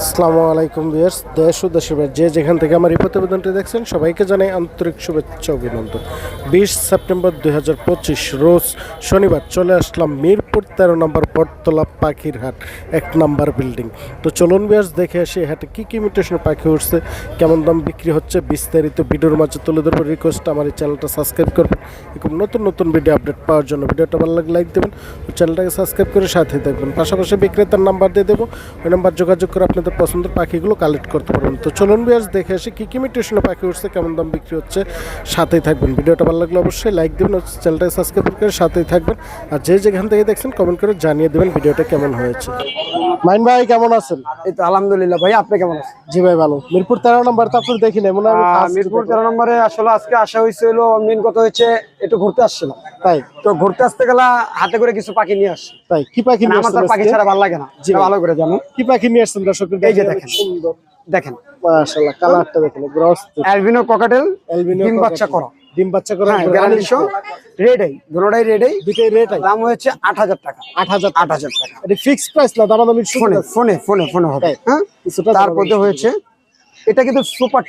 আসসালামু আলাইকুম ভিউয়ার্স, দেশ ও দেশের বাইরে যে যেখান থেকে আমার এই প্রতিবেদনটি দেখছেন, সবাইকে জানাই আন্তরিক শুভেচ্ছা অভিনন্দন। বিশ সেপ্টেম্বর দুই হাজার পঁচিশ, রোজ শনিবার চলে আসলাম মিরপুর, তেরো নম্বর বটতলা পাখির হাট এক নম্বর বিল্ডিং। তো চলুন ভিউয়ার্স, দেখে আসি হাটে কী কী ইমিটেশনের পাখি উঠছে, কেমন দাম বিক্রি হচ্ছে, বিস্তারিত ভিডিওর মাঝে তুলে ধরবো রিকোয়েস্ট আমার এই চ্যানেলটা সাবস্ক্রাইব করবেন। এরকম নতুন নতুন ভিডিও আপডেট পাওয়ার জন্য ভিডিওটা ভালো লাগলে লাইক দেবেন চ্যানেলটাকে সাবস্ক্রাইব করে সাথে থাকবেন। পাশাপাশি বিক্রেতার নাম্বার দিয়ে দেবো, ওই নাম্বার যোগাযোগ করে আপনাদের পছন্দের পাখিগুলো কালেক্ট করতে পারবেন। তো চলুন বিয়ার্স দেখে আসি কী কী মিউটেশনে পাখি উঠছে কেমন দাম বিক্রি হচ্ছে সাথেই থাকবেন। ভিডিওটা ভালো লাগলে অবশ্যই লাইক দেবেন ও চ্যানেলটাকে সাবস্ক্রাইব করে সাথেই থাকবেন। আর যে যেখান থেকে দেখছেন কমেন্ট করে জানিয়ে দেবেন ভিডিওটা কেমন হয়েছে। মাইন ভাই কেমন আছেন? এই তো আলহামদুলিল্লাহ। ভাই আপনি কেমন আছেন? জি ভাই ভালো। মিরপুর তেরো নম্বর তো আপনি দেখি নাই মনে হয় মিরপুর তেরো নম্বরে আসলে আজকে আসা হয়েছিল দিন কত হয়েছে একটু ঘুরতে আসছিলাম। তাই? তো ঘুরতে আসতে গেলে হাতে করে কিছু পাখি নিয়ে আসছি। তাই? কি পাখি মানে নিয়ে আমার তো পাখি ছাড়া ভালো লাগে না। জি ভালো করে জানো। কি পাখি নিয়ে আসছেন দর্শকদের এই যে দেখেন, দেখেন। সুন্দর দেখেন মাশাআল্লাহ কালারটা দেখেন গ্রস অ্যালবিনো ককাটেল অ্যালবিনো ডিম বাচ্চা করা। ডিম বাচ্চা করা হ্যাঁ গ্যারান্টি শো রেডাই। দুটোটাই রেডাই দুটোই রেট দাম হচ্ছে আট হাজার টাকা। টাকা। এটা ফিক্স প্রাইস না দামাদামি ফোনে ফোনে ফোনে ফোনে হবে হ্যাঁ? তারপরে হয়েছে এটা কিন্তু সুপার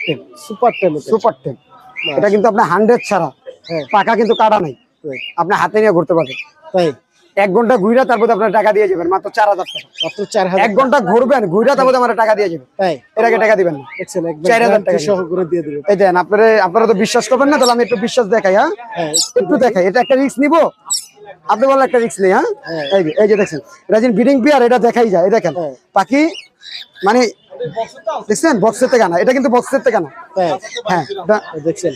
সুপার সুপার এটা। কিন্তু আপনার হান্ড্রেড ছাড়া। হ্যাঁ। পাকা কিন্তু কাটা নাই। আপনি হাতে নিয়ে ঘুরতে পারবেন। তাই। এক ঘণ্টা ঘুরে তারপরে আপনার টাকা দিয়ে যাবেন মাত্র চার হাজার টাকা। মাত্র চার হাজার এক ঘণ্টা ঘুরবেন ঘুরে তারপরে আমার টাকা দিয়ে যাবেন। তাই? এর আগে টাকা দিবেন না। দেখছেন একদম চার হাজার টাকা সহ করে দিয়ে দিবেন এই দেন আপনারা আপনারা তো বিশ্বাস করবেন না তাহলে আমি একটু বিশ্বাস দেখাই হ্যাঁ? হ্যাঁ একটু দেখাই এটা একটা রিস্ক নিবো? আপনি বলেন একটা রিস্ক নেই হ্যাঁ? হ্যাঁ। এই যে দেখছেন এটা যে বিডিং পিয়ার এটা দেখাই যায় এই দেখেন। হ্যাঁ। পাখি মানে দেখছেন? বক্সের থেকে না এটা কিন্তু বক্সের থেকে না তাই হ্যাঁ দেখছেন।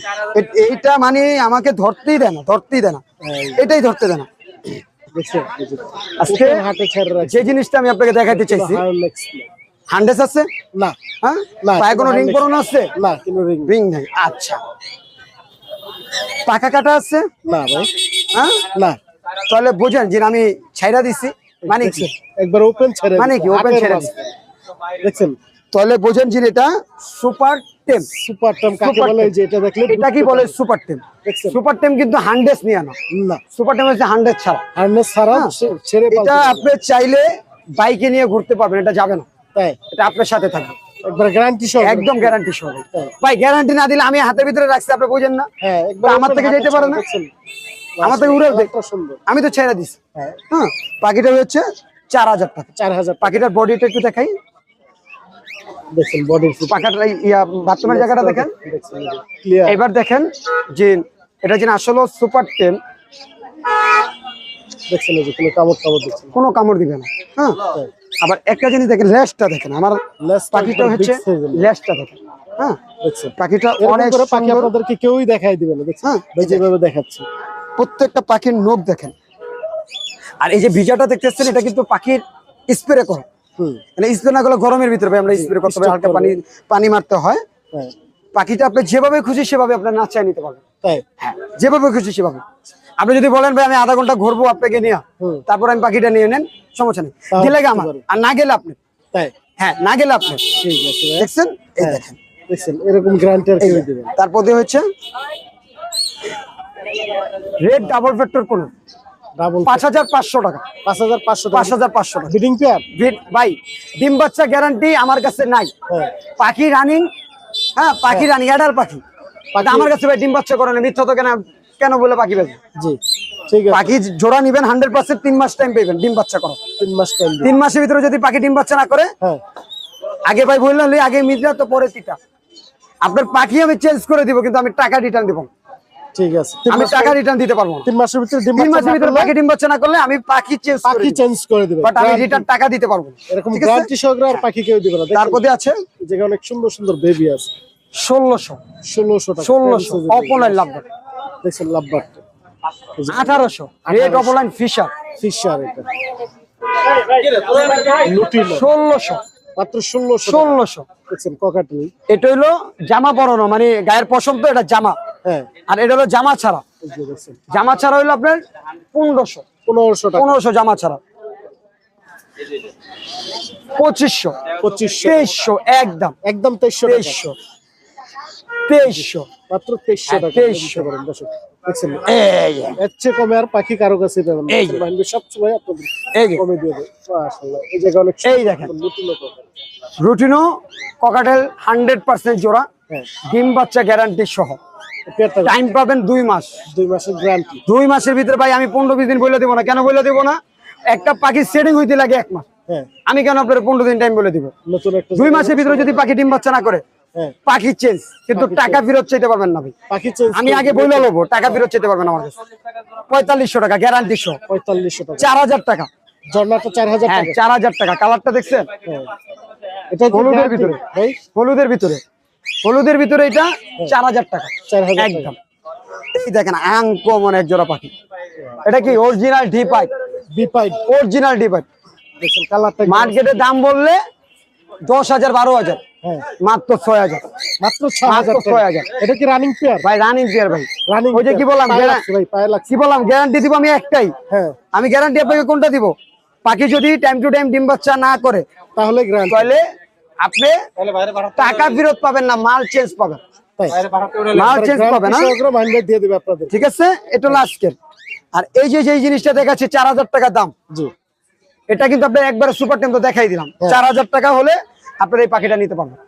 এইটা মানে আমাকে ধরতেই দেয় না ধরতেই দেয় না। হ্যাঁ, এটাই ধরতে দেয় না। আজকে যে জিনিসটা আমি আপনাকে দেখাইতে চাইছি আছে? না। হ্যাঁ? পায়ে কোনো রিং পরানো আছে? না কোনো রিং রিং নেই আচ্ছা। পাকা কাটা আছে? না ভাই। হ্যাঁ? না। তাহলে বোঝেন যে আমি ছাইরা দিছি। মানে কি? একবার ওপেন ছেড়ে মানে কি, হাটের ছেড়ে মাঝখানে। দেখছেন? তাহলে বোঝেন যে এটা সুপার টেম সুপার টার্ম কাকে বলে টেম। যে এটা দেখলে এটা কি বলে সুপার টেম সুপার টেম কিন্তু হান্ড্রেড নিয়ে না না। সুপার টেম হচ্ছে হান্ড্রেড ছাড়া। হারনেস ছাড়া হ্যাঁ। ছেড়ে এটা আপনি চাইলে বাইকে নিয়ে ঘুরতে পারবেন এটা যাবে না। তাই? এটা আপনার সাথে থাকবে। একবার গ্যারান্টি সহ একদম গ্যারান্টি সহ ভাই গ্যারান্টি না দিলে আমি হাতের ভিতরে রাখছি আপনি বুঝেন না? হ্যাঁ একবার আমার থেকে যেতে পারে না? আমার থেকে উড়ে দেখ সুন্দর। আমি তো ছেড়ে দিছি। হ্যাঁ। হ্যাঁ পাখিটা হচ্ছে চার হাজার টাকা। চার হাজার পাখিটার বডিটা একটু দেখাই। দেখছেন বডির পাখাটার এই ইয়া বাথরুমের জায়গাটা দেখেন? এবার দেখেন যে এটা যেন আসলে সুপার টেন দেখছেন যে কোনো কামড় কামড় দেখছেন কোনো কামড় দিবে না হ্যাঁ? আবার একটা জিনিস দেখেন দেখেন আমার পাখিটা হচ্ছে দেখেন হ্যাঁ? দেখছেন। পাখিটা অনেক করে পাখি আপনাদেরকে কেউই দেখাই দিবে না দেখছেন? হ্যাঁ, যেভাবে দেখাচ্ছে। প্রত্যেকটা পাখির নখ দেখেন। আর এই যে ভিজাটা দেখতেছেন এটা কিন্তু পাখির স্প্রে করা। মানে স্প্রে না করলে গরমের ভিতরে ভাই আমরা স্প্রে করতে হবে হালকা পানি পানি মারতে হয়। হ্যাঁ। পাখিটা আপনি যেভাবে খুশি সেভাবে আপনার নাচায় নিতে পারবেন। তাই? হ্যাঁ যেভাবে খুশি সেভাবে। আপনি যদি বলেন ভাই আমি আধা ঘণ্টা ঘুরবো আপনাকে নিয়ে তারপর আমি পাখিটা নিয়ে নেন সমস্যা নেই। গেলে আমার আর না গেলে আপনি। তাই? হ্যাঁ না গেলে আপনি। ঠিক আছে দেখছেন? এই হ্যাঁ। দেখেন। দেখছেন এরকম। তারপর হচ্ছে রেড ডাবল ফ্যাক্টর কোন। ডাবল টাকা। বিডিং পেয়ার ভাই ডিম বাচ্চা গ্যারান্টি আমার কাছে নাই। হ্যাঁ। পাখি রানিং হ্যাঁ পাখি রানিং এডার পাখি। আমার কাছে ভাই ডিম বাচ্চা মিথ্যা তো কেন কেন বলে পাখি জি ঠিক আছে। পাখি জোড়া নিবেন হান্ড্রেড পার্সেন্ট তিন মাস টাইম ডিম বাচ্চা করো তিন মাস টাইম মাসের ভিতরে যদি পাখি ডিম বাচ্চা না করে হ্যাঁ। আগে ভাই বললেন লই, আগে মিজরা তো পরে তিতা। আপনার পাখি আমি চেঞ্জ করে দিব কিন্তু আমি টাকা রিটার্ন দিব। ঠিক আছে। তিন আমি টাকা রিটার্ন দিতে পারব তিন মাসের ভিতরে ডিম তিন মাসের না ভিতরে পাখি ডিম বাচ্চা না করলে আমি পাখি চেঞ্জ পাখি চেঞ্জ করে দিবে। বাট আমি রিটার্ন টাকা দিতে পারব এরকম? গ্যারান্টি সহকারে আর পাখি কেউ দিবে না? তারপরে আছে? এই অনেক সুন্দর সুন্দর বেবি আছে। ষোলোশো। ষোলোশো টাকা। ষোলোশো। অপলাইন লাভ দেখছেন লাভবার্ড আঠারোশো। রেড অপলাইন ফিশার ফিশার এটা। ষোলোশো। মাত্র ষোলোশো ষোলোশো। দেখছেন ককাটনি এটা হইল জামা পরানো মানে গায়ের পশম তো এটা জামা। আর এটা হলো জামা ছাড়া। জামা ছাড়া হইল আপনার পনেরোশো। পনেরোশো পনেরোশো জামা ছাড়া। পঁচিশশো। পঁচিশশো। তেইশশো একদম। একদম তেইশশো তেইশশো। তেইশশো। মাত্র তেইশশো হ্যাঁ, টাকা। 2300 নিতে দর্শক দেখছেন? এর চেয়ে কমে আর পাখি কারও কাছে পাবেন না। সবসময় আপনাদের কমে দিয়ে দেয়। এই জায়গা অনেক এই দেখেন। নতুন নতুন রুটিনো ককাটেল হান্ড্রেড পার্সেন্ট জোড়া। হ্যাঁ। ডিম বাচ্চা গ্যারান্টি সহ। টাইম পাবেন দুই মাস। দুই মাসের গ্যারান্টি। দুই মাসের ভিতরে ভাই আমি পনেরো বিশ দিন বলে দেবো না। কেন বলে দেবো না? একটা পাখি সেটিং হইতে লাগে এক মাস। হ্যাঁ। আমি কেন আপনার পনেরো দিন টাইম বলে দিব? দুই মাসের ভিতরে যদি পাখি ডিম বাচ্চা না করে হ্যাঁ। পাখি চেঞ্জ কিন্তু টাকা ফেরত চাইতে পারবেন না ভাই। আমি আগে বলে নেব টাকা ফেরত চাইতে পারবেন আমার কাছে। পঁয়তাল্লিশশো টাকা গ্যারান্টি সহ। পঁয়তাল্লিশশো টাকা। চার হাজার টাকা। ঝর্ণাটা চার হাজার হ্যাঁ টাকা। চার হাজার টাকা। কালারটা দেখছেন? হলুদের ভিতরে। হলুদের ভিতরে। হলুদের ভিতরে এটা চার হাজার টাকা। একদম। এই দেখেন আঙ্কমন এক জোড়া পাখি। এটা কি অরিজিনাল ডি পাইপ বিপাইড অরিজিনাল ডি পাইপ দেখছেন কালারটা মার্কেটে দাম বললে দশ হাজার বারো হাজার। হ্যাঁ। মাত্র ছয় হাজার। মাত্র ছয় হাজার মাত্র টাকা। 6,000 এটা কি রানিং পেয়ার ভাই রানিং পেয়ার ভাই। রানিং ওই যে কি বললাম ভাই পায়ে লাগছে। কি বললাম গ্যারান্টি দিব আমি একটাই। হ্যাঁ। আমি গ্যারান্টি আপনাকে কোনটা দিব? পাখি যদি টাইম টু টাইম ডিম বাচ্চা না করে তাহলে তাহলে আপনি টাকা ফেরত পাবেন না মাল চেঞ্জ পাবেন। মাল চেঞ্জ পাবেন আপনাদের। ঠিক আছে? এটা হলো আজকের। আর এই যে এই জিনিসটা দেখাচ্ছি চার হাজার টাকা দাম। জি। এটা কিন্তু আপনার একবারে সুপার টেম্পো দেখাই দিলাম। হ্যাঁ। চার হাজার টাকা হলে আপনার এই পাখিটা নিতে পারবেন।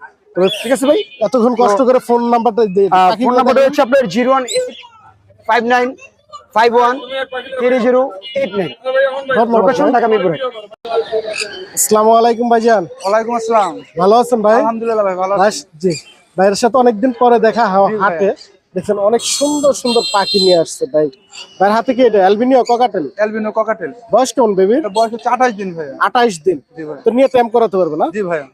ঠিক আছে ভাই? এতক্ষণ কষ্ট করে ফোন নাম্বারটা। ফোন নাম্বারটা হচ্ছে আপনার zero one eight five nine five one three zero eight nine. Location Dhaka মিরপুরে। আসসালামু আলাইকুম ভাইজান। ওয়ালাইকুম আসসালাম। ভালো আছেন ভাই? আলহামদুলিল্লাহ ভাই ভালো জি। ভাইয়ের সাথে অনেকদিন পরে দেখা হাটে। দেখছেন অনেক সুন্দর সুন্দর পাখি নিয়ে আসছে ভাই। ভাইয়ের হাতে কি এটা? Albino cockatiel? Albino cockatiel. বয়স কেমন বেবি বয়স হচ্ছে আঠাশ দিন ভাইয়া। আঠাইশ দিন। ভাই তো নিয়ে টাইম করাতে পারবে না? জি ভাইয়া।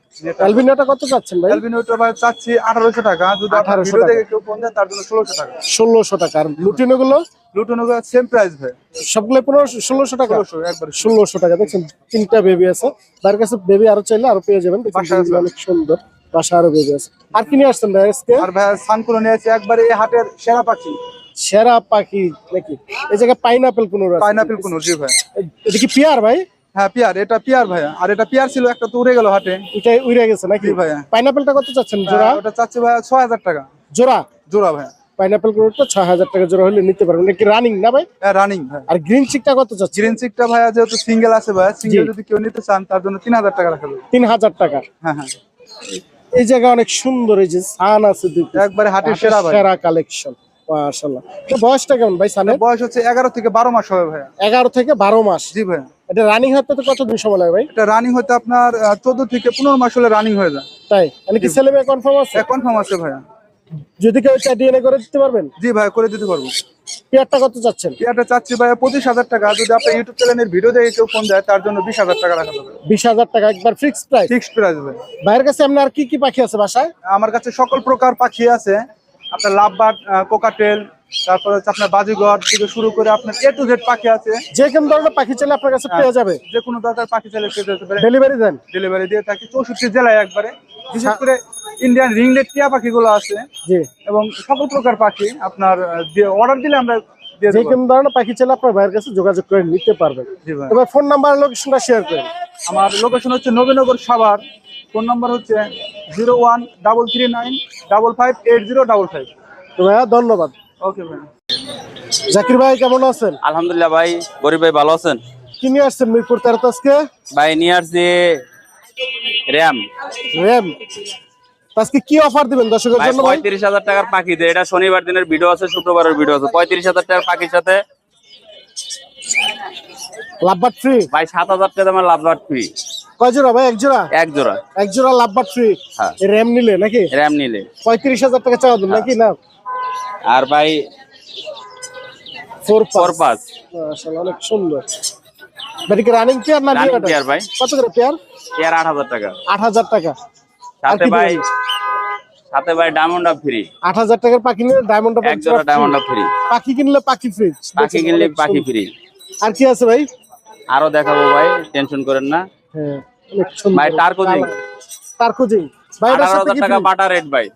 অ্যালবিনিওটা কত চাচ্ছেন ভাই? অ্যালবিনোটা ভাই চাচ্ছি আঠারোশো টাকা। যদি আপনার 1800 ভিডিও টাকা। দেখে কেউ ফোন দেয় তার জন্য ষোলোশো টাকা। ষোলোশো টাকা। আর লুটিনো গুলো লুটন সেম প্রাইস ভাই সবগুলো পনেরো ষোলোশো টাকা? একবার ষোলোশো। টাকা। দেখছেন তিনটা বেবি আছে। তার কাছে বেবি আরও চাইলে আরও পেয়ে যাবেন। অনেক সুন্দর। বাসা আরও বেবি আছে। আর কি নিয়ে আসছেন ভাই আজকে? আর ভাইয়া সানকুলো নিয়েছে একবারে এই হাটের সেরা পাখি। সেরা পাখি নাকি? এই জায়গায় পাইনাপেল কোন পাইনাপেল কোনো জি ভাই। এটা কি পিয়ার ভাই? হ্যাঁ পিয়ার এটা পিয়ার ভাইয়া আর এটা পিয়ার ছিল একটা তো উড়ে গেল হাটে। এটা উড়ে গেছে নাকি? ভাইয়া। পাইনাপেলটা কত চাচ্ছেন জোড়া? ওটা চাচ্ছি ভাইয়া ছয় হাজার টাকা। জোড়া? জোড়া ভাইয়া পাইনাপেল গুলোটা ছয় হাজার টাকা জোড়া হলে নিতে পারবেন। এটা কি রানিং না ভাই? হ্যাঁ রানিং ভাই। আর গ্রিন চিকটা কত চাচ্ছেন? গ্রিন চিকটা ভাইয়া যেহেতু সিঙ্গেল আছে ভাইয়া সিঙ্গেল যদি কেউ নিতে চান তার জন্য তিন হাজার টাকা রাখা যাবে। তিন হাজার টাকা। হ্যাঁ হ্যাঁ। এই জায়গা অনেক সুন্দর এই যে সান আছে একবারে হাটের সেরা সেরা কালেকশন মাশাআল্লাহ। বয়সটা কেমন ভাই সানের? বয়স হচ্ছে এগারো থেকে বারো মাস হবে থেকে বারো মাস। জি ভাইয়া। এটা রানিং হতে তো কতদিন সময় লাগে ভাই? এটা রানিং হতে আপনার চোদ্দ থেকে পনেরো মাস হলে রানিং হয়ে যায়। তাই? মানে কি ছেলে মেয়ে কনফার্ম আছে? কনফার্ম আছে ভাইয়া। যদি কেউ ডিএনএ করে দিতে পারবেন? জি ভাই করে দিতে পারব। পেয়ারটা কত চাচ্ছেন? পেয়ারটা চাচ্ছি ভাইয়া পঁচিশ হাজার টাকা। যদি আপনার ইউটিউব চ্যানেলের ভিডিও দেখে কেউ ফোন দেয় তার জন্য বিশ হাজার টাকা রাখা যাবে। বিশ হাজার টাকা একবার ফিক্স প্রাইস ফিক্সড প্রাইস ভাই। ভাইয়ের কাছে আপনার আর কি কি পাখি আছে বাসায়? আমার কাছে সকল প্রকার পাখি আছে। আপনার লাভবার্ড কোকাটেল তারপর হচ্ছে আপনার বাজিগর থেকে শুরু করে আপনার এ টু জেড পাখি আছে। যে কোনো ধরনের পাখি চাইলে আপনার কাছে পেয়ে যাবে। যে কোনো দরকার পাখি চাইলে পেয়ে যেতে পারে। ডেলিভারি দেন। ডেলিভারি দিয়ে থাকি চৌষট্টি জেলায় একবারে। বিশেষ করে ইন্ডিয়ান রিংলেট টিয়া পাখিগুলো আছে। জি। এবং সকল প্রকার পাখি আপনার অর্ডার দিলে আমরা যে কোনো ধরনের পাখি চাইলে আপনার ভাইয়ের কাছে যোগাযোগ করে নিতে পারবেন। এবার ফোন নাম্বার লোকেশনটা শেয়ার করেন। আমার লোকেশন হচ্ছে নবীনগর সাভার। ফোন নাম্বার হচ্ছে zero one double three nine double five eight zero double five তো ভাইয়া ধন্যবাদ। জাকির ভাই কেমন আছেন? আলহামদুলিল্লাহ ভাই গরিব ভাই ভালো আছেন? কি নিয়ে আসছেন মিরপুর আজকে? ভাই নিয়ে আসছি র্যাম। র্যাম। আজকে কি অফার দিবেন দর্শকের জন্য পঁয়ত্রিশ হাজার টাকার পাখি দিয়ে এটা শনিবার দিনের ভিডিও আছে শুক্রবারের ভিডিও আছে। পঁয়ত্রিশ হাজার টাকার পাখির সাথে ফ্রি ভাই সাত হাজার টাকা আমার ফ্রি কয় জোড়া ভাই? এক জোড়া? এক জোড়া। এক জোড়া ফ্রি হ্যাঁ। র্যাম নিলে নাকি? র্যাম নিলে। পঁয়ত্রিশ হাজার টাকা চাওয়া দেন নাকি? না? আর ভাই ফোর পাঁচ আসলে অনেক সুন্দর। এটা কি রানিং পেয়ার না Running বিয়েটা? ভাই। কত করে পেয়ার পেয়ার আট হাজার টাকা। আট হাজার টাকা। সাথে ভাই সাথে ভাই ডায়মন্ড আপ ফ্রি আট হাজার টাকার পাখি নিলে ডায়মন্ড এক জোড়া ডায়মন্ড আপ ফ্রি পাখি কিনলে পাখি ফ্রি পাখি কিনলে পাখি ফ্রি আর কি আছে ভাই? আরও দেখাবো ভাই টেনশন করেন না। হ্যাঁ ভাই, টার্কোজিং। টার্কোজিং ভাই এটার আঠারো সাথে হাজার কি টাকা বাটা রেট ভাই।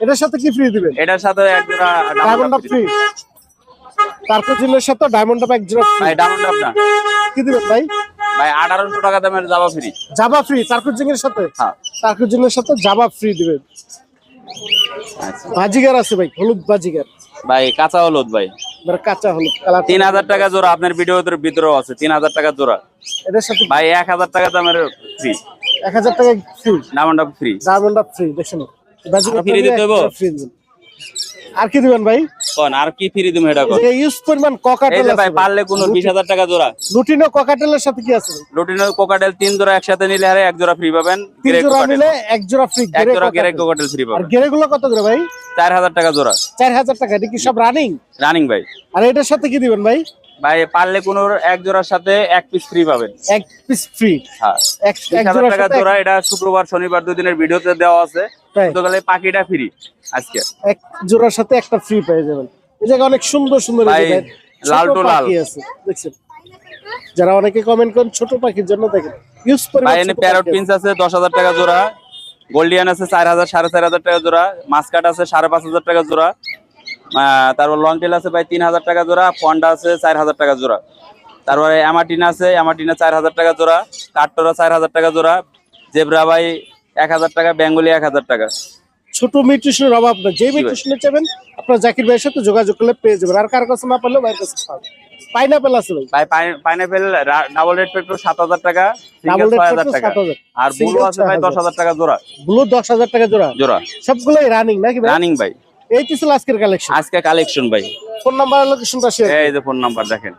এটার সাথে কি ফ্রি দিবেন? এটার সাথে এক জোড়া ডায়মন্ড আপ ফ্রি টার্কোজিংয়ের সাথে ডায়মন্ড আপ এক জোড়া ভাই ডায়মন্ড আপ না। কি দিবেন ভাই? ভাই আঠারোশো টাকা দামের যাবা ফ্রি জাবা ফ্রি টার্কোজিং এর সাথে? হ্যাঁ। টার্কোজিং এর সাথে জাবা ফ্রি দিবেন। আচ্ছা। বাজিগার আছে ভাই হলুদ বাজিগার। ভাই কাঁচা হলুদ ভাই। কাঁচা হলুদ কালার তিন হাজার টাকা জোড়া আপনার ভিডিওতে ভিতরেও আছে তিন হাজার টাকা জোড়া। এটার সাথে ভাই এক হাজার টাকা দামের ফ্রি এক হাজার টাকা ফ্রি ডায়মন্ড ফ্রি ডায়মন্ড আপ ফ্রি দেখছেন? বাজিগার দিতে হইবো? আর কি দিবেন ভাই? কোন আর কি ফ্রি তুমি এটা কোন? ইউজ পরিমাণ ককাটেল আছে ভাই পারলে কোন বিশ হাজার টাকা জোড়া। লুটিনো ককাটেলের সাথে কি আছে রুটিন কোকাটেল তিন জোড়া একসাথে নিলে আরে এক জোড়া ফ্রি পাবেন। তিন জোড়া কোকাটেল নিলে এক জোড়া ফ্রি এক জোড়া গ্রে কোকাটেল ফ্রি আর পাবেন। গেরে গুলো কত করে ভাই? চার হাজার টাকা জোড়া। চার হাজার টাকা এটা কি সব রানিং রানিং ভাই। আর এটার সাথে কি দিবেন ভাই? ভাই পারলে কোন এক জোড়ার সাথে এক পিস ফ্রি পাবেন। এক পিস ফ্রি হ্যাঁ। এক জোড়ার টাকা জোড়া এটা শুক্রবার শনিবার দুই দিনের ভিডিওতে দেওয়া আছে? গতকালে পাখিটা ফ্রি আজকে। এক জোড়ার সাথে একটা ফ্রি পেয়ে যাবেন। এই জায়গায় অনেক সুন্দর সুন্দর লাল টু লাল। আছে দেখছেন? যারা অনেকে কমেন্ট করেন ছোট পাখির জন্য দেখেন ইউজ ভাই পরিমাণ এনে প্যারট পিন্স আছে। দশ হাজার টাকা জোড়া গোল্ডিয়ান আছে চার হাজার সাড়ে চার হাজার টাকা জোড়া মাস্কাট আছে সাড়ে পাঁচ হাজার টাকা জোড়া তারপর লং টেল আছে ভাই তিন হাজার টাকা জোড়া ফন্ডা আছে চার হাজার টাকা জোড়া। তারপরে অ্যামাটিনা আছে অ্যামাটিনা চার হাজার টাকা জোড়া চার হাজার টাকা জোড়া জেব্রা ভাই এক হাজার টাকা বেঙ্গলি এক হাজার টাকা। ছোট মিউট্রিশনের অভাব না যে মিউট্রিশনে চাবেন আপনার জাকির ভাইয়ের সাথে যোগাযোগ করলে পেয়ে যাবেন। আর কার কাছে না পারলেও ভাইয়ের কাছে পাবেন। পাইনাপেল আছে ভাই। ভাই পাইনাপেল ডাবল রেড সাত হাজার টাকা ডাবল রেড টাকা। 7000 আর ব্লু আছে ভাই 6000 দশ হাজার টাকা জোড়া। ব্লু দশ হাজার টাকা জোড়া। জোড়া। সবগুলোই রানিং নাকি ভাই? রানিং ভাই। এই ছিল আজকের কালেকশন আজকে কালেকশন ভাই। ফোন নাম্বার লোকেশনটা শেয়ার এই যে ফোন নাম্বার দেখেন।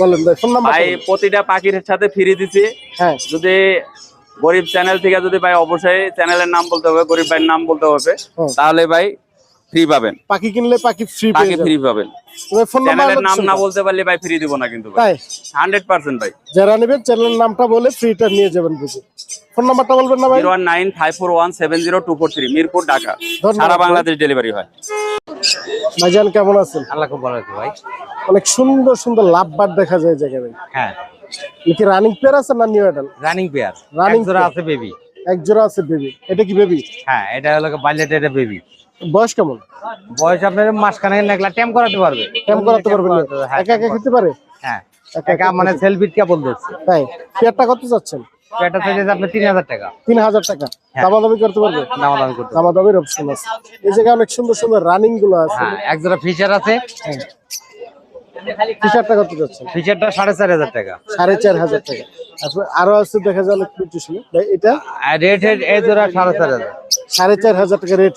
বলেন ভাই ফোন নাম্বার ভাই প্রতিটা পাখির সাথে ফ্রি দিছি। হ্যাঁ। যদি গরিব চ্যানেল থেকে যদি ভাই অবশ্যই চ্যানেলের নাম বলতে হবে গরিব ভাইয়ের নাম বলতে হবে তাহলে ভাই ফ্রি পাবেন। পাখি কিনলে পাখি ফ্রি পাখি ফ্রি পাবেন। তবে ফোন নাম্বার চ্যানেলের নাম না বলতে পারলে ভাই ফ্রি দিব না কিন্তু ভাই। তাই? হান্ড্রেড পার্সেন্ট ভাই। যারা নেবেন চ্যানেলের নামটা বলে ফ্রিটা নিয়ে যাবেন বুঝে। ফোন নাম্বারটা বলবেন না ভাই? Zero one nine five four one seven zero two four three Mirpur Dhaka. সারা বাংলাদেশ ডেলিভারি হয়। ভাইজান কেমন আছেন? আল্লাহ খুব ভালো আছে ভাই। অনেক সুন্দর সুন্দর লাভ বার দেখা যায় জায়গায় হ্যাঁ। কি রানিং পেয়ার আছে না new adult running pair running জোড়া আছে বেবি এক জোড়া আছে বেবি এটা কি বেবি হ্যাঁ এটা হলো বাল্যটা এটা বেবি বয়স কেমন? বয়স আপনার মাসখানে লাগলা টেম করাতে পারবে। কেম করাতে পারবেন না? হ্যাঁ, একা একা খেতে পারে? হ্যাঁ একা মানে সেলফিট কেবল ধরছে তাই? পেয়ারটা কত চাচ্ছেন? এটা চাইছে তিন হাজার টাকা। তিন হাজার টাকা। হ্যাঁ। দামাদামি করতে পারবে? দাম দাম করতে দামাদামির অপশন আছে। এই জায়গায় অনেক সুন্দর সুন্দর রানিংগুলো আছে। হ্যাঁ এক জোড়া ফিচার আছে কত সাড়ে চার হাজার টাকা। সাড়ে চার হাজার টাকা। তারপর আরও আছে দেখা যায় এটা? রেট হেড এই জোড়া সাড়ে চার হাজার। সাড়ে চার হাজার টাকা রেট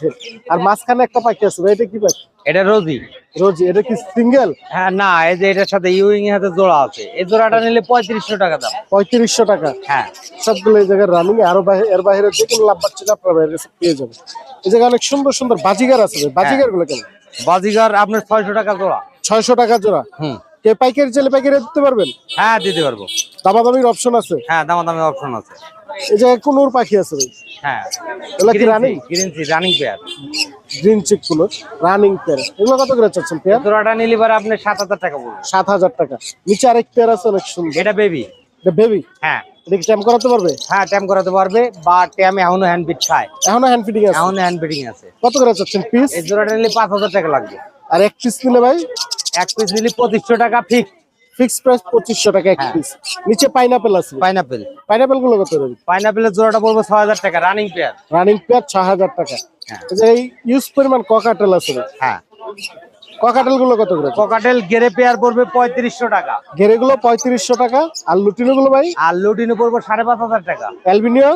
আর মাঝখানে একটা পাখি আছে এটা কি পাখি? এটা রোজি। রোজি এটা কি সিঙ্গেল? হ্যাঁ না এই যে এটার সাথে ইউইং এর জোড়া আছে। এই জোড়াটা নিলে পঁয়ত্রিশশো টাকা দাম। পঁয়ত্রিশশো টাকা। হ্যাঁ। সবগুলো এই জায়গায় রানিং আরও বাইরে এর বাইরে যে কোনো লাভ আপনার বাইরে পেয়ে যাবেন। এই জায়গায় অনেক সুন্দর সুন্দর বাজিগার আছে ভাই। বাজিগারগুলো কেন বাজিগার আপনার ছয়শো টাকা জোড়া। ছয়শো টাকা জোড়া। হুম। কে পাইকারি চাইলে পাইকারি দিতে পারবেন? হ্যাঁ দিতে পারব। দামাদামির অপশন আছে? হ্যাঁ দামাদামি অপশন আছে। এই জায়গায় কোনোর পাখি আছে হ্যাঁ। এগুলো কি running গ্রিনসি running pair green cheek running pair এগুলো কত করে চাচ্ছেন পেয়ার জোড়াটা নিলে পরে আপনি সাত হাজার টাকা পড়বে সাত হাজার টাকা। নিচে আরেক পেয়ার আছে অনেক সুন্দর। এটা বেবি এটা বেবি হ্যাঁ। এটা কি টাইম করাতে পারবে? হ্যাঁ ট্যাম করাতে পারবে বা ট্যামে এখনও হ্যান্ড খায়। এখনও হ্যান্ড ফিটিং আছে? এখনও হ্যান্ড বিটিং আছে। কত করে চাচ্ছেন পিস এই জোড়াটা নিলে পাঁচ হাজার টাকা লাগবে। আর এক পিস নিলে ভাই? এক পিস নিলে পঁচিশশো টাকা ফিক্স ফিক্স প্রাইস পঁচিশশো টাকা এক হ্যাঁ। পিস নিচে পাইনাপেল আছে। পাইনাপেল পাইনাপেলগুলো কত রবি পাইনাপেলের জোড়াটা পড়বে ছয় হাজার টাকা রানিং পেয়ার রানিং পেয়ার ছ হাজার টাকা। হ্যাঁ। এই ইউজ পরিমাণ ককাটেল আছে হ্যাঁ। ককাটেলগুলো কত করে? ককাটেল গেরে পেয়ার পড়বে পঁয়ত্রিশশো টাকা। ঘেরে গুলো পঁয়ত্রিশশো টাকা আর লুটিনো গুলো ভাই? আর লুটিনো পড়বে সাড়ে পাঁচ হাজার টাকা। অ্যালবিনিও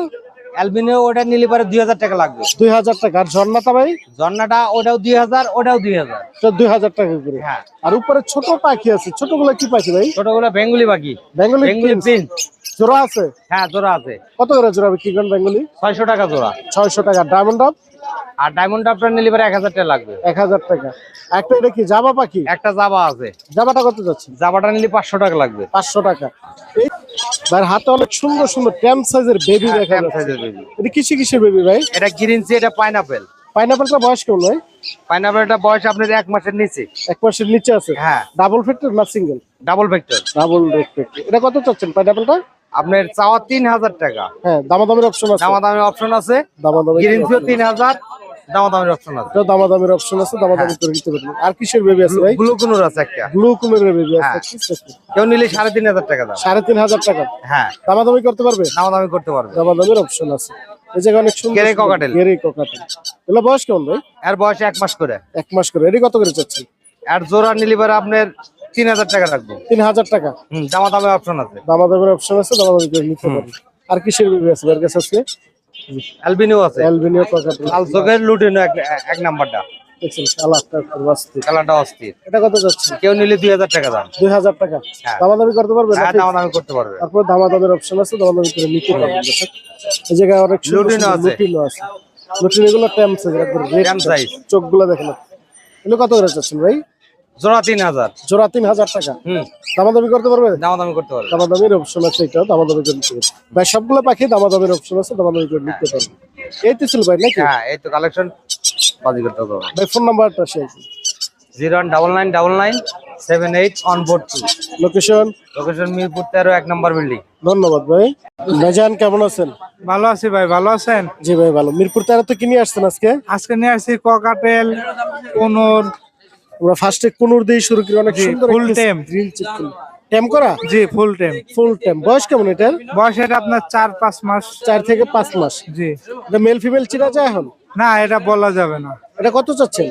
অ্যালবিনিও ওটা নিলে পরে দুই হাজার টাকা লাগবে। দুই হাজার টাকা। আর ঝর্ণাটা ভাই? ঝর্ণাটা ওটাও দুই হাজার ওটাও দুই হাজার। দুই হাজার টাকা করে। হ্যাঁ। আর উপরে ছোট পাখি আছে। ছোটগুলো কি পাখি ভাই? ছোটগুলো বেঙ্গুলি বাকি বেঙ্গলি বেঙ্গুলি জোড়া আছে? হ্যাঁ জোড়া আছে। কত করে জোড়া বিক্রি করেন বেঙ্গলি? ছয়শো টাকা জোড়া। ছয়শো টাকা। ডায়মন্ড আপ আর ডায়মন্ড আপনার নিলে পরে এক হাজার টাকা লাগবে। এক হাজার টাকা। একটা এটা কি জাবা পাখি? একটা জাবা আছে। জাবাটা কত যাচ্ছে? জাবাটা নিলে পাঁচশো টাকা লাগবে। পাঁচশো টাকা। এই ভাইয়ের হাতে অনেক সুন্দর সুন্দর ট্যাম সাইজের বেবি দেখা যাচ্ছে। এটা কিসে কিসের বেবি ভাই? এটা গ্রিনসি এটা পাইনাপেল পাইনাপেলটা বয়স কেমন ভাই? পাইনাপেলটা বয়স আপনার এক মাসের নিচে। এক মাসের নিচে আছে? হ্যাঁ। ডাবল ফ্যাক্টর না single double factor double factor এটা কত চাচ্ছেন পাইনাপেলটা আপনার চাওয়া তিন হাজার টাকা। হ্যাঁ দামাদামির অপশন আছে। দামাদামি অপশন আছে। দামাদামি গ্রিনসিও তিন হাজার। দামাদামির অপশন আছে। এটা দামাদামির অপশন আছে দামাদামি করে দিতে পারবেন। আর কিসের বেবি আছে ভাই? ব্লু আছে একটা। ব্লু বেবি আছে হ্যাঁ। কেউ নিলে হাজার টাকা দাম। হাজার টাকা। হ্যাঁ। দামাদামি করতে পারবে? দামাদামি করতে পারবে। দামাদামির অপশন আছে। এই জায়গায় অনেক সুন্দর গেরে cockatiel। গেরে cockatiel। এগুলো বয়স কেমন ভাই? এর বয়স এক মাস করে। এক মাস করে। এটি কত করে চাচ্ছেন? আর জোড়া নিলে পরে আপনার তিন হাজার টাকা রাখব। তিন হাজার টাকা? হুম দামা দামে অপশন আছে। দামাদামের অপশন আছে দামাদামি করে নিতে পারবেন। আর কিসের বেবি আছে? এর কাছে আছে? অ্যালবিনিও আছে। অ্যালবিনিও ককাটেল লাল লুটিনো এক এক নাম্বারটা। অস্থির। অস্থির। এটা কত যাচ্ছে? কেউ নিলে দুই হাজার টাকা দাম। দুই হাজার টাকা। হ্যাঁ। দামাদামি করতে পারবেন হ্যাঁ করতে পারবে। তারপর দামাদামের অপশন আছে দামাদামি করে নিতে এই জায়গায় অনেক লুটিনো আছে। লুটিনো আছে। লুটিনো গুলো সাইজ। চোখগুলো দেখেন এগুলো কত করে চাচ্ছেন ভাই? জোড়া তিন হাজার। জোড়া তিন হাজার টাকা। হুম। দামাদামি করতে পারবে? দামা দামি করতে পারবে। দামাদামির অপশন আছে এটা দামাদামি করে নিতে পারবে। ভাই সবগুলো পাখি দামাদামির অপশন আছে দামাদামি করে নিতে পারবে। এই তো ছিল ভাই নাকি? হ্যাঁ এই তো কালেকশন বাজি করতে হবে। ভাই ফোন নাম্বারটা share zero one double nine double nine seven eight one four two. Location location Mirpur তেরো এক নম্বর বিল্ডিং ধন্যবাদ ভাই। ভাইজান কেমন আছেন? ভালো আছি ভাই ভালো আছেন? জি ভাই ভালো। মিরপুর তেরো তো কিনে আসছেন আজকে? আজকে নিয়ে আসছি ককাটেল কোনোর আমরা ফার্স্টে কুনুর দিয়ে শুরু করি অনেক সুন্দর full tame। গ্রিন চিকেন টেম করা? জি ফুল টাইম ফুল টেম বয়স কেমন এটার বয়স এটা আপনার চার পাঁচ মাস। চার থেকে পাঁচ মাস। জি। এটা মেল ফিমেল চিনা যায় এখন? না এটা বলা যাবে না। এটা কত চাচ্ছেন?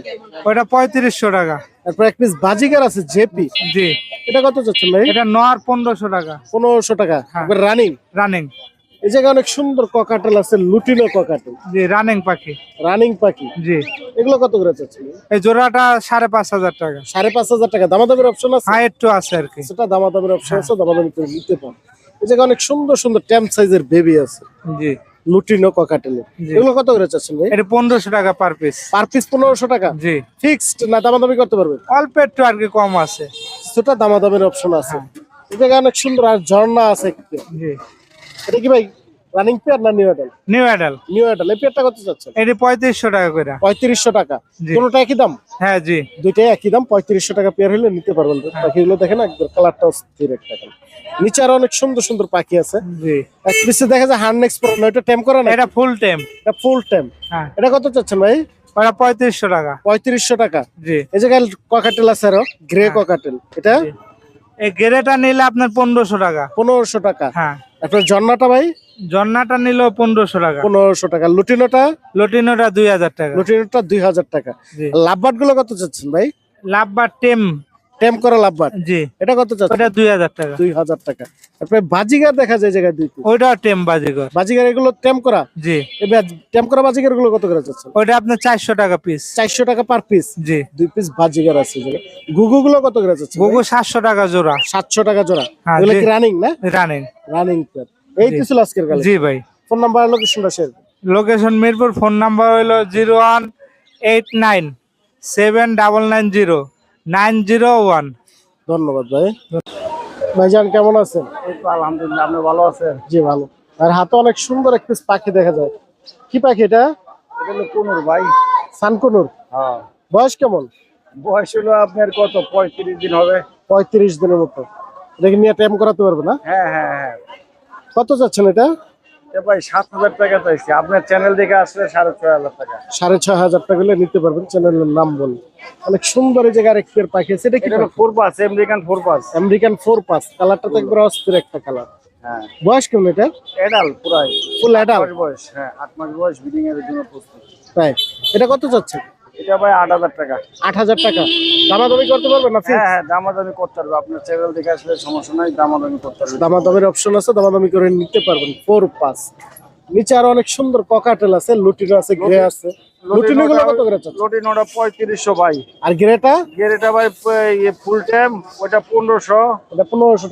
ওটা পঁয়ত্রিশশো টাকা। তারপর এক পিস বাজিগার আছে জেপি। জি। এটা কত চাচ্ছেন ভাই? এটা নর পনেরোশো টাকা। পনেরোশো টাকা। হ্যাঁ। রানিং রানিং এই জায়গায় অনেক সুন্দর ককাটেল আছে লুটিনো ককাটেল জি রানিং পাখি। রানিং পাখি। জি। এগুলো কত করে চাচ্ছেন? এই জোড়াটা সাড়ে পাঁচ হাজার টাকা। সাড়ে পাঁচ হাজার টাকা। দামাদামের অপশন আছে? হ্যাঁ একটু আছে আর কি। সেটা দামাদামের অপশন আছে দামাদামি করে নিতে পারেন এই জায়গায় অনেক সুন্দর সুন্দর ট্যাম সাইজের বেবি আছে। জি। লুটিনো ককাটেলের জি। এগুলো কত করে চাচ্ছেন ভাই? এটা পনেরোশো টাকা পার পিস পার পিস পনেরোশো টাকা? জি। ফিক্সড না দামাদামি করতে পারবেন? অল্প একটু আর কি কম আছে। সেটা দামাদামের অপশন আছে। এই জায়গায় অনেক সুন্দর আর ঝর্ণা আছে। জি। এটা কি ভাই রানিং পেয়ার না new adult new adult new adult এই পেয়ারটা কত চাচ্ছেন? এটি পঁয়ত্রিশশো টাকা করে। পঁয়ত্রিশশো টাকা। কোনোটা একই দাম? হ্যাঁ জি। দুইটাই একই দাম পঁয়ত্রিশশো টাকা পেয়ার হলে নিতে পারবেন। পাখিগুলো দেখেন একবার কালারটা স্থির একটা নিচে আরও অনেক সুন্দর সুন্দর পাখি আছে। জি। এক পিসে দেখা যায় হার্নেক্স পরানো এটা টেম করা না এটা ফুল টাইম এটা ফুল টেম হ্যাঁ। এটা কত চাচ্ছেন ভাই? ওটা পঁয়ত্রিশশো টাকা। পঁয়ত্রিশশো টাকা। জি। এই জায়গায় ককাটেল আছে আরও গ্রে ককাটেল এটা? এই গেরেটা নিলে আপনার পনেরোশো টাকা। পনেরোশো টাকা। হ্যাঁ। আপনার জন্নাটা ভাই? জন্নাটা নিল পনেরোশো টাকা। পনেরোশো টাকা। লুটিনোটা? লটিনোটা দুই হাজার টাকা। লুটিনোটা দুই হাজার টাকা। লাভবাটগুলো কত চাচ্ছেন ভাই? লাভবার টেম টেম করা জি। এটা কত দুই হাজার টাকা। দুই হাজার টাকা। তারপরে বাজিগার দেখা যায় জায়গায় দুই piece। ওইটাও টেম বাজিগর। বাজিগার এগুলো টেম করা? জি। এবার টেম করা বাজিগারগুলো কত করে ওইটা আপনার চারশো টাকা পিস চারশো টাকা পার পিস জি। দুই পিস বাজিগার আছে গুলো কত করে গুগু টাকা জোড়া। সাতশো টাকা জোড়া। হ্যাঁ, এগুলো কি রানিং না? রানিং রানিং এই তো ছিল আজকের কালে জি ভাই। ফোন নাম্বার লোকেশনটা share location Mirpur phone number হইল zero one eight nine zero one. ধন্যবাদ ভাই। ভাইজান কেমন আছেন? আলহামদুলিল্লাহ আপনি ভালো আছেন? জি ভালো। আর হাতে অনেক সুন্দর একটা পাখি দেখা যায়। কি পাখি এটা? এটা হলো কোনোর ভাই। সানকুনুর। হ্যাঁ। বয়স কেমন? বয়স হলো আপনার কত? পঁয়ত্রিশ দিন হবে। পঁয়ত্রিশ দিনের মতো। এটাকে নিয়ে টাইম করাতে পারবে না? হ্যাঁ হ্যাঁ হ্যাঁ। কত যাচ্ছেন এটা? ভাই সাত হাজার টাকা চাইছি। আপনার চ্যানেল দেখে আসলে সাড়ে ছয় হাজার টাকা। সাড়ে ছয় হাজার টাকা হলে নিতে পারবেন চ্যানেলের নাম বলে। অনেক সুন্দর এই আরেকটি পাখি সেটা এটা কি forpus American forpus American forpus কালারটা তো একবার অস্থির একটা কালার হ্যাঁ। বয়স কেমন এটা? এডাল পুরাই। ফুল বয়স হ্যাঁ আট মাস বয়স ব্রিডিং এর জন্য প্রস্তুত। তাই এটা কত যাচ্ছে এটা ভাই আট হাজার টাকা। আট হাজার টাকা। দামাদামি করতে পারবেন না হ্যাঁ হ্যাঁ দামাদামি করতে পারবে। আপনার চ্যানেল দেখে আসলে সমস্যা নাই দামাদামি করতে পারবে দামাদামির অপশন আছে দামাদামি করে নিতে পারবেন। ফোর পাস নিচে আরও অনেক সুন্দর ককাটেল আছে লুটিনো আছে গ্রে আছে। লুটিনো গুলো কত করে চাচ্ছে লটিনোটা পঁয়ত্রিশশো ভাই। আর গ্রেটা গের এটা ভাই ফুল টাইম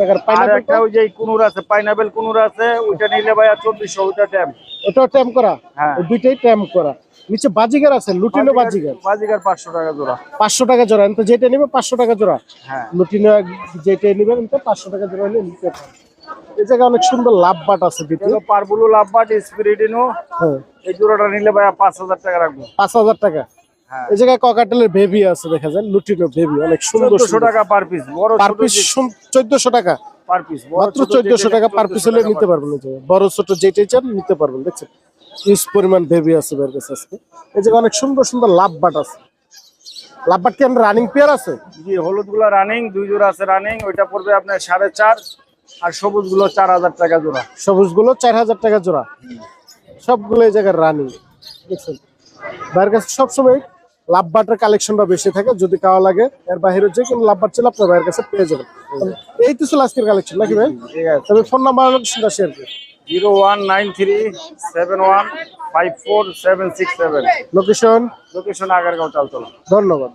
টাকার পাইনাপেল একটা ওই যে কুনুর আছে পাইনাপেল কুনুর আছে ওইটা নিলে ভাই আর চব্বিশশো ওইটা টাইম ওটাও ট্যাম করা? হ্যাঁ। দুইটাই ট্যাম করা। নিচে বাজিগার আছে লুটিনো বাজিগার বাজিকার পাঁচশো টাকা জোড়া। পাঁচশো টাকা জোড়া তো যেটা নিবে পাঁচশো টাকা জোড়া। হ্যাঁ। লুটিনো যেটা নিবে তো পাঁচশো টাকা জোড়া হলে নিতে পারেন এই জায়গায় অনেক সুন্দর লাভ বাট আছে দ্বিতীয়। পারবুলু লাভবাট স্পিরিডিনো হ্যাঁ। এই জোড়াটা নিলে ভাই পাঁচ হাজার টাকা রাখব। পাঁচ হাজার টাকা। হ্যাঁ। এই জায়গায় ককাটেলের বেবি আছে দেখা যায় লুটিনো বেবি অনেক সুন্দর চোদ্দশো টাকা পার পিস বড় পার পিস চোদ্দশো টাকা। পার পিস মাত্র চোদ্দশো টাকা পার পিস হলে নিতে পারবেন বড় ছোট যেটাই চান নিতে পারবেন দেখছেন? ইউজ পরিমাণ বেবি আছে বের কাছে আজকে। এই যে অনেক সুন্দর সুন্দর লাভ বাট আছে। লাভ বাট কি আপনার রানিং পেয়ার আছে? জি হলুদগুলা রানিং দুই জোড়া আছে রানিং ওইটা পড়বে আপনার সাড়ে চার আর সবুজগুলো চার হাজার টাকা জোড়া। সবুজগুলো চার হাজার টাকা জোড়া। সবগুলো এই জায়গায় রানিং দেখছেন? বাইরের কাছে সবসময় লাভ বাটের কালেকশনটা বেশি থাকে যদি কাওয়া লাগে এর বাইরে যে কোনো লাভ বাট ছিল আপনার বাইরের কাছে পেয়ে যাবেন। এই তো ছিল আজকের কালেকশন নাকি ভাই? ঠিক আছে। তবে ফোন নাম্বার শেয়ার করি zero one nine three seven one five four seven six seven. Location? Location Agargaon Chaltala. ধন্যবাদ।